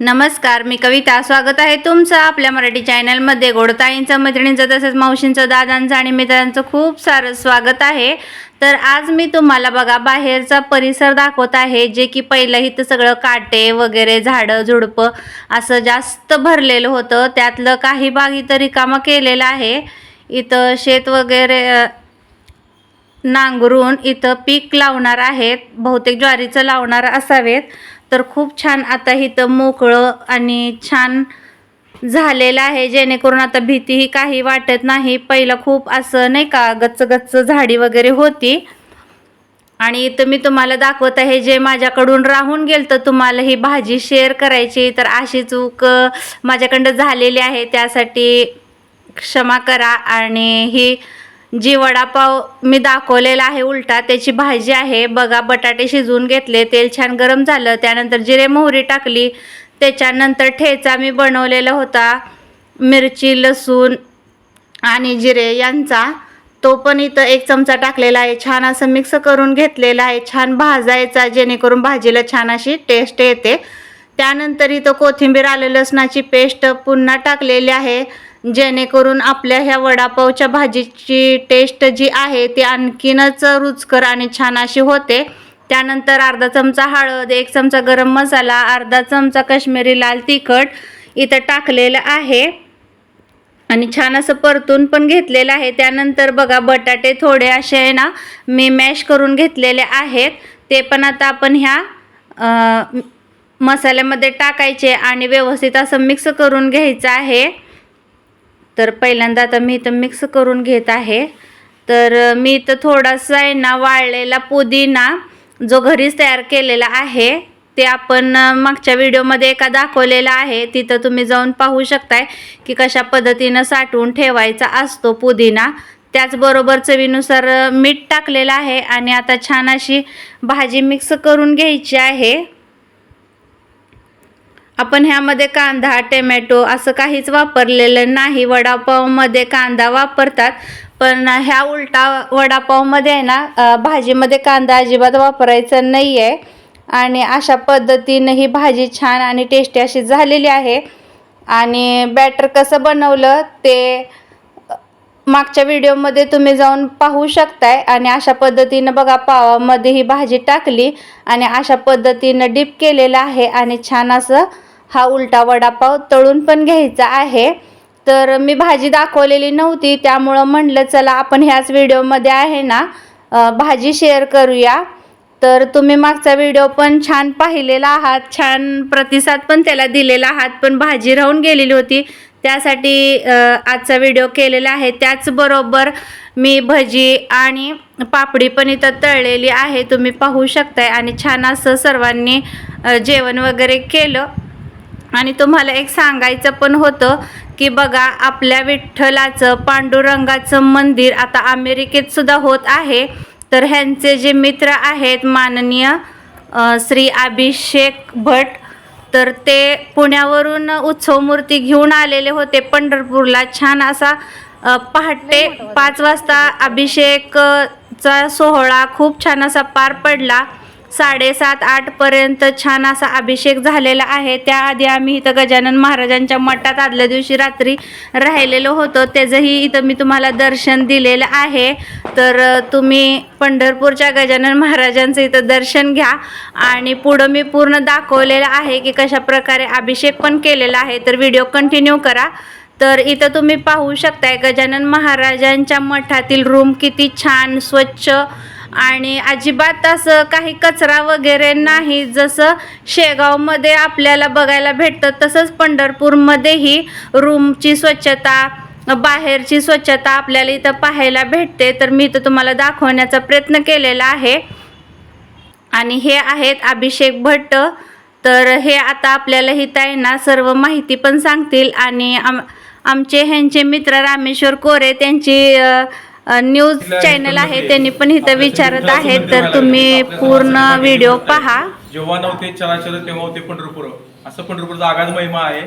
नमस्कार मी कविता. स्वागत आहे तुमचं आपल्या मराठी चॅनलमध्ये. गोडताईंचं मैत्रिणींचं तसंच मावशींचं दादांचं आणि मित्रांचं खूप सारं स्वागत आहे. तर आज मी तुम्हाला बघा बाहेरचा परिसर दाखवत आहे जे की पहिलं इथं सगळं काटे वगैरे झाडं झुडपं असं जास्त भरलेलं होतं. त्यातलं काही भाग इथं रिकामं केलेलं आहे. इथं शेत वगैरे नांगरून इथं पीक लावणार आहेत. बहुतेक ज्वारीचं लावणार असावेत. तर खूप छान आता इथं मोकळं आणि छान झालेलं आहे. जेणेकरून आता भीतीही काही वाटत नाही. पहिलं खूप असं नाही का गच्च गच्च झाडी वगैरे होती. आणि इथं मी तुम्हाला दाखवत आहे जे माझ्याकडून राहून गेलं तर तुम्हाला ही भाजी शेअर करायची तर अशी चूक माझ्याकडं झालेली आहे. त्यासाठी क्षमा करा आणि ही जी वडापाव मी दाखवलेला आहे उलटा त्याची भाजी आहे. बघा बटाटे शिजवून घेतले तेल छान गरम झालं त्यानंतर जिरे मोहरी टाकली त्याच्यानंतर ठेचा मी बनवलेला होता मिरची लसूण आणि जिरे यांचा. तो पण इथं एक चमचा टाकलेला आहे. छान असं मिक्स करून घेतलेला आहे. छान भाजायचा जेणेकरून भाजीला छान अशी टेस्ट येते. त्यानंतर इथं कोथिंबीर आलं लसणाची पेस्ट पुन्हा टाकलेली आहे. जेणेकरून आपल्या ह्या वडापावच्या भाजीची टेस्ट जी आहे ती आणखीनच रुचकर आणि छान अशी होते. त्यानंतर अर्धा चमचा हळद एक चमचा गरम मसाला अर्धा चमचा काश्मीरी लाल तिखट इथं टाकलेलं आहे. आणि छान असं परतून पण घेतलेलं आहे. त्यानंतर बघा बटाटे थोडे असे आहे ना मी मॅश करून घेतलेले आहेत. ते पण आता आपण ह्या मसाल्यामध्ये टाकायचे आणि व्यवस्थित असं मिक्स करून घ्यायचं आहे. तर पहिल्यांदा आता मी इथं मिक्स करून घेत आहे. तर मी इथं थोडासा आहे ना वाळलेला पुदिना जो घरीच तयार केलेला आहे. ते आपण मागच्या व्हिडिओमध्ये एका दाखवलेला आहे. तिथं तुम्ही जाऊन पाहू शकताय की कशा पद्धतीनं साठवून ठेवायचा असतो पुदिना. त्याचबरोबर चवीनुसार मीठ टाकलेलं आहे आणि आता छान अशी भाजी मिक्स करून घ्यायची आहे. आपण ह्यामध्ये कांदा टोमॅटो असं काहीच वापरलेलं नाही. वडापावमध्ये कांदा वापरतात पण ह्या उलटा वडापावमध्ये आहे ना भाजीमध्ये कांदा अजिबात वापरायचा नाही आहे आणि अशा पद्धतीनं ही भाजी छान आणि टेस्टी अशी झालेली आहे. आणि बॅटर कसं बनवलं ते मागच्या व्हिडिओमध्ये तुम्ही जाऊन पाहू शकताय. आणि अशा पद्धतीनं बघा पावामध्ये ही भाजी टाकली आणि अशा पद्धतीनं डीप केलेलं आहे. आणि छान असं हा उलटा वडापाव तळून पण घ्यायचा आहे. तर मी भाजी दाखवलेली नव्हती त्यामुळं म्हणलं चला आपण ह्याच व्हिडिओमध्ये आहे ना भाजी शेअर करूया. तर तुम्ही मागचा व्हिडिओ पण छान पाहिलेला आहात छान प्रतिसाद पण त्याला दिलेला आहात पण भाजी राहून गेलेली होती. त्यासाठी आजचा व्हिडिओ केलेला आहे. त्याचबरोबर मी भजी आणि पापडी पण इथं तळलेली आहे. तुम्ही पाहू शकताय आणि छान असं सर्वांनी जेवण वगैरे केलं. आणि तुम्हाला एक सांगायचं पण होतं की बघा आपल्या विठ्ठलाचं पांडुरंगाचं मंदिर आता अमेरिकेत सुद्धा होत आहे. तर ह्यांचे जे मित्र आहेत माननीय श्री अभिषेक भट तर ते पुण्यावरून उत्सव मूर्ती घेऊन आलेले होते पंढरपूरला. छान असा पहाटे पाच वाजता अभिषेकचा सोहळा खूप छान असा पार पडला. साडेसात आठपर्यंत छान असा अभिषेक झालेला आहे. त्याआधी आम्ही इथं गजानन महाराजांच्या मठात आदल्या दिवशी रात्री राहिलेलो होतो. त्याचंही इथं मी तुम्हाला दर्शन दिलेलं आहे. तर तुम्ही पंढरपूरच्या गजानन महाराजांचं इथं दर्शन घ्या. आणि पुढं मी पूर्ण दाखवलेलं आहे की कशा प्रकारे अभिषेक पण केलेला आहे. तर व्हिडिओ कंटिन्यू करा. तर इथं तुम्ही पाहू शकताय गजानन महाराजांच्या मठातील रूम किती छान स्वच्छ आणि अजिबात असं काही कचरा वगैरे नाही. जसं शेगावमध्ये आपल्याला बघायला भेटतं तसंच पंढरपूरमध्येही रूमची स्वच्छता बाहेरची स्वच्छता आपल्याला इथं पाहायला भेटते. तर मी इथं तुम्हाला दाखवण्याचा प्रयत्न केलेला आहे. आणि हे आहेत अभिषेक भट्ट. तर हे आता आपल्याला हित आहे ना सर्व माहिती पण सांगतील. आणि आम आमचे ह्यांचे मित्र रामेश्वर कोरे त्यांची न्यूज चॅनल आहे त्यांनी पण इथं विचारत आहेत तर तुम्ही पूर्ण व्हिडिओ पहा. जेव्हा नव्हते चराचर तेव्हा होते पंढरपूर. असं पंढरपूरचा आगाज महिमा आहे.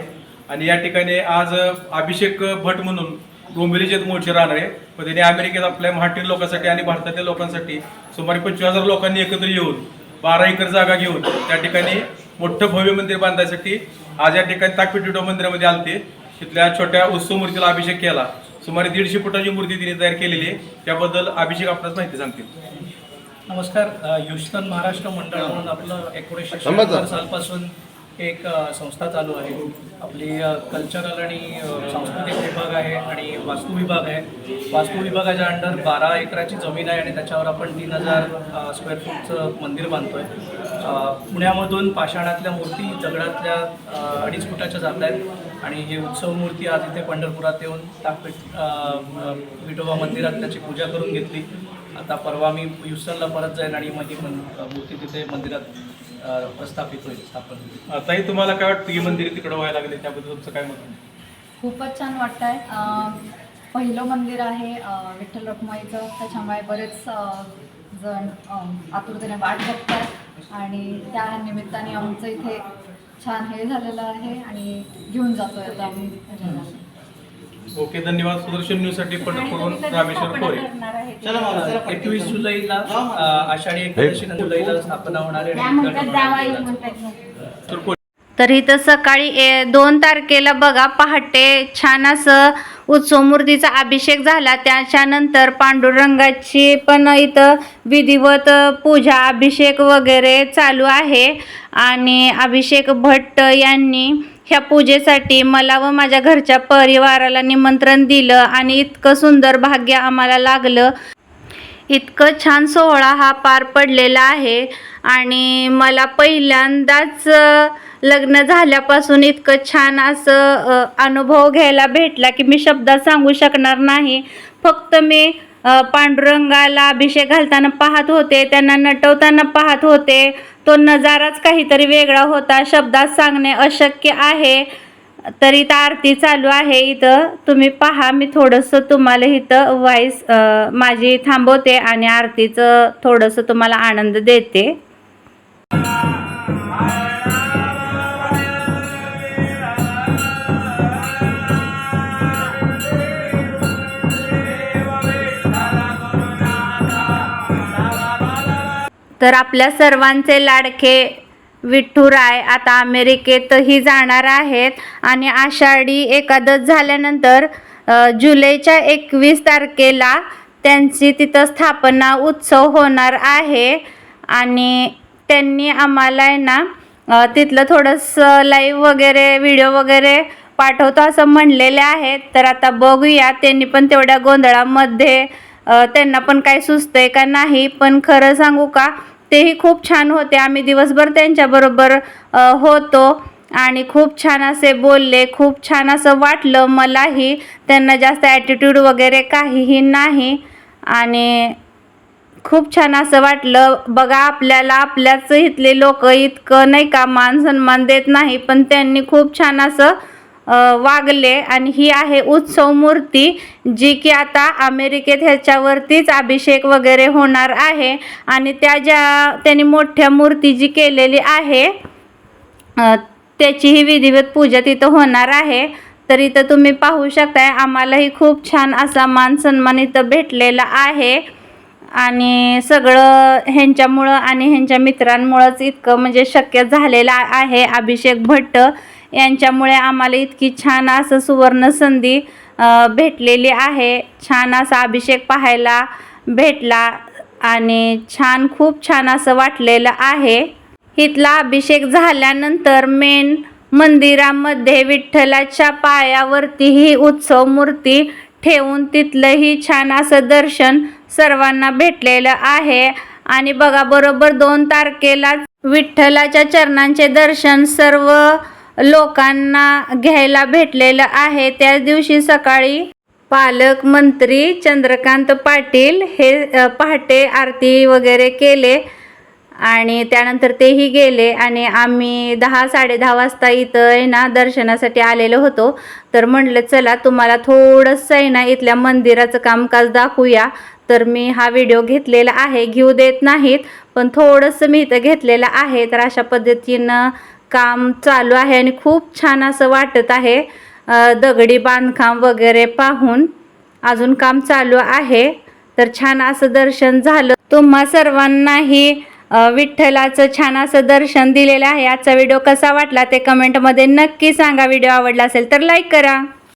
आणि या ठिकाणी आज अभिषेक भट म्हणून डोंबिवलीचे मूळचे राहणारे. पण त्यांनी अमेरिकेत आपल्या महाराष्ट्रीय लोकांसाठी आणि भारतातील लोकांसाठी सुमारे पंचवीस हजार लोकांनी एकत्र येऊन बारा एकर जागा घेऊन त्या ठिकाणी मोठं भव्य मंदिर बांधण्यासाठी आज या ठिकाणी विठोबा मंदिरामध्ये आलते. तिथल्या छोट्या उत्सव मूर्तीला अभिषेक केला. सुमारे दीडशे फुटाची मूर्ती तिने तयार केलेली आहे. त्याबद्दल अभिषेक आपल्याला माहिती सांगतील. नमस्कार अ, ह्युस्टन महाराष्ट्र मंडळ म्हणून आपलं एकोणीसशे शहात्तर. सालपासून एक संस्था चालू आहे. आपली कल्चरल आणि सांस्कृतिक विभाग आहे आणि वास्तू विभाग आहे. वास्तू विभागाच्या अंडर बारा एकराची जमीन आहे आणि त्याच्यावर आपण तीन हजार स्क्वेअर फूटचं मंदिर बांधतोय. अ, पुण्यामधून पाषाणातल्या मूर्ती दगडातल्या अडीच फुटाच्या जात आहेत. आणि ही उत्सव मूर्ती आज इथे पंढरपुरात येऊन ताकपीठ विठोबा मंदिरात त्याची पूजा करून घेतली. आता परवा मी ह्युस्टनला परत जाईन आणि मग ही मूर्ती तिथे मंदिरात प्रस्थापित होईल स्थापन होईल. ताई तुम्हाला काय वाटतं की मंदिर तिकडे व्हायला लागले? त्याबद्दल तुमचं काय मत आहे? खूपच छान वाटत आहे पहिलं मंदिर आहे विठ्ठल रखुमाईचं. त्याच्यामुळे बरेच जण आतुरतेने वाट बघतात. आणि त्या निमित्ताने आमचं इथे छान हे झालेलं आहे आणि घेऊन जातोय आता आम्ही. ओके धन्यवाद. सुदर्शन न्यूजसाठी पंढरपूरहून रामेश्वर खोरे. एकवीस जुलैला आषाढी एकादशी जुलैला स्थापना होणार आहे. तर इथं सकाळी ए दोन तारखेला बघा पहाटे छान असं उत्सव मूर्तीचा अभिषेक झाला. त्याच्यानंतर पांडुरंगाची पण इथं विधिवत पूजा अभिषेक वगैरे चालू आहे. आणि अभिषेक भट्ट यांनी ह्या पूजेसाठी मला व माझ्या घरच्या परिवाराला निमंत्रण दिलं आणि इतकं सुंदर भाग्य आम्हाला लागलं. इतकं छान सोहळा हा पार पडलेला आहे. आणि मला पहिल्यांदाच लग्न झाल्यापासून इतकं छान असं अनुभव घ्यायला भेटला की मी शब्दात सांगू शकणार नाही. फक्त मी पांडुरंगाला अभिषेक घालताना पाहत होते त्यांना नटवताना पाहत होते. तो नजाराच काहीतरी वेगळा होता. शब्दात सांगणे अशक्य आहे. तर आरती चालू आहे. इथं तुम्ही पहा मी थोडंसं तुम्हाला इथं व्हॉइस माझी थांबवते आणि आरतीचं थोडंसं तुम्हाला आनंद देते. तर आपल्या सर्वांचे लाडके विठ्ठुराय आता अमेरिकेतही जाणार आहेत. आणि आषाढी एकादश झाल्यानंतर जुलैच्या एकवीस तारखेला त्यांची तिथं स्थापना उत्सव होणार आहे. आणि त्यांनी आम्हाला आहे ना तिथलं थोडंसं लाईव्ह वगैरे व्हिडिओ वगैरे पाठवतो असं म्हणलेले आहेत. तर आता बघूया त्यांनी पण तेवढ्या गोंधळामध्ये त्यांना पण काय सुचतंय का नाही पण खरं सांगू का तेही खूप छान होते. आम्ही दिवसभर त्यांच्याबरोबर होतो. आणि खूप छान असे बोलले खूप छान असं वाटलं. मलाही त्यांना जास्त ॲटिट्यूड वगैरे काहीही नाही. आणि खूप छान असं वाटलं. बघा आपल्याला आपल्याच इथले लोक इतकं नाही का मान सन्मान देत नाही पण त्यांनी खूप छान असं वागले. आणि ही आहे उत्सव मूर्ती जी की आता अमेरिकेत ह्याच्यावरतीच अभिषेक वगैरे होणार आहे. आणि त्या ज्या त्यांनी मोठ्या मूर्ती जी केलेली आहे त्याचीही विधिवत पूजा तिथं होणार आहे. तर इथं तुम्ही पाहू शकताय आम्हालाही खूप छान असा मान सन्मान इथं भेटलेला आहे. आणि सगळं ह्यांच्यामुळं आणि ह्यांच्या मित्रांमुळंच इतकं म्हणजे शक्य झालेलं आहे अभिषेक भट्ट. यांच्यामुळे आम्हाला इतकी छान असं सुवर्ण संधी भेटलेली आहे. छान असा अभिषेक पाहायला भेटला आणि छान खूप छान असं वाटलेलं आहे. इथला अभिषेक झाल्यानंतर मेन मंदिरामध्ये विठ्ठलाच्या पायावरती ही उत्सव मूर्ती ठेवून तिथलंही छान असं दर्शन सर्वांना भेटलेलं आहे. आणि बघा बरोबर दोन तारखेला विठ्ठलाच्या चरणांचे दर्शन सर्व लोकांना घ्यायला भेटलेलं आहे. त्या दिवशी सकाळी पालकमंत्री चंद्रकांत पाटील हे पहाटे आरती वगैरे केले आणि त्यानंतर तेही गेले आणि आम्ही दहा साडेदहा वाजता इथं आहे ना दर्शनासाठी आलेलो होतो. तर म्हटलं चला तुम्हाला थोडंसं आहे ना इथल्या मंदिराचं कामकाज दाखवूया. तर मी हा व्हिडिओ घेतलेला आहे. घेऊ देत नाहीत पण थोडंसं मी इथं घेतलेलं आहे. तर अशा पद्धतीनं काम चालू आहे आणि खूप छान असं वाटत आहे. दगडी बांधकाम वगैरे पाहून अजून काम चालू आहे. तर छान असं दर्शन झालं. तुम्हा सर्वांनाही विठ्ठलाचं छान असं दर्शन दिलेलं आहे. आजचा व्हिडिओ कसा वाटला ते कमेंटमध्ये नक्की सांगा. व्हिडिओ आवडला असेल तर लाईक करा.